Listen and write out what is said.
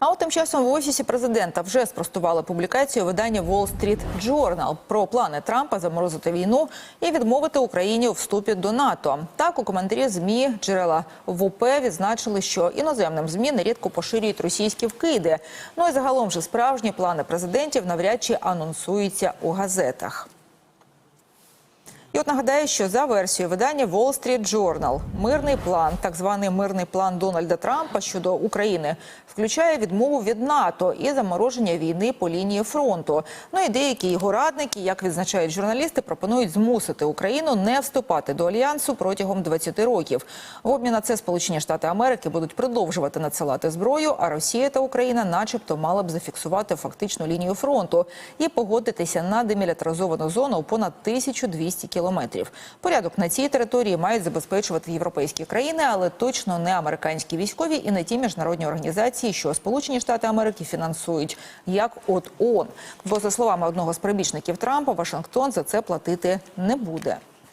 А от тим часом в офісі президента вже спростували публікацію видання Wall Street Journal про плани Трампа заморозити війну і відмовити Україні у вступі до НАТО. Так у коментарі змі джерела в УП відзначили, що іноземним змі нерідко поширюють російські вкиди. Ну і загалом же справжні плани президентів навряд чи анонсуються у газетах. І от нагадаю, що за версією видання Wall Street Journal мирний план, так званий мирний план Дональда Трампа щодо України, включає відмову від НАТО і замороження війни по лінії фронту. Ну і деякі його радники, як відзначають журналісти, пропонують змусити Україну не вступати до альянсу протягом 20 років. В обмін на це Сполучені Штати Америки будуть продовжувати надсилати зброю, а Росія та Україна, начебто, мали б зафіксувати фактичну лінію фронту і погодитися на демілітаризовану зону у понад 1200 кілометрів. Порядок на цій території мають забезпечувати європейські країни, але точно не американські військові і не ті міжнародні організації, що Сполучені Штати Америки фінансують, як от ООН. Бо за словами одного з прибічників Трампа, Вашингтон за це платити не буде.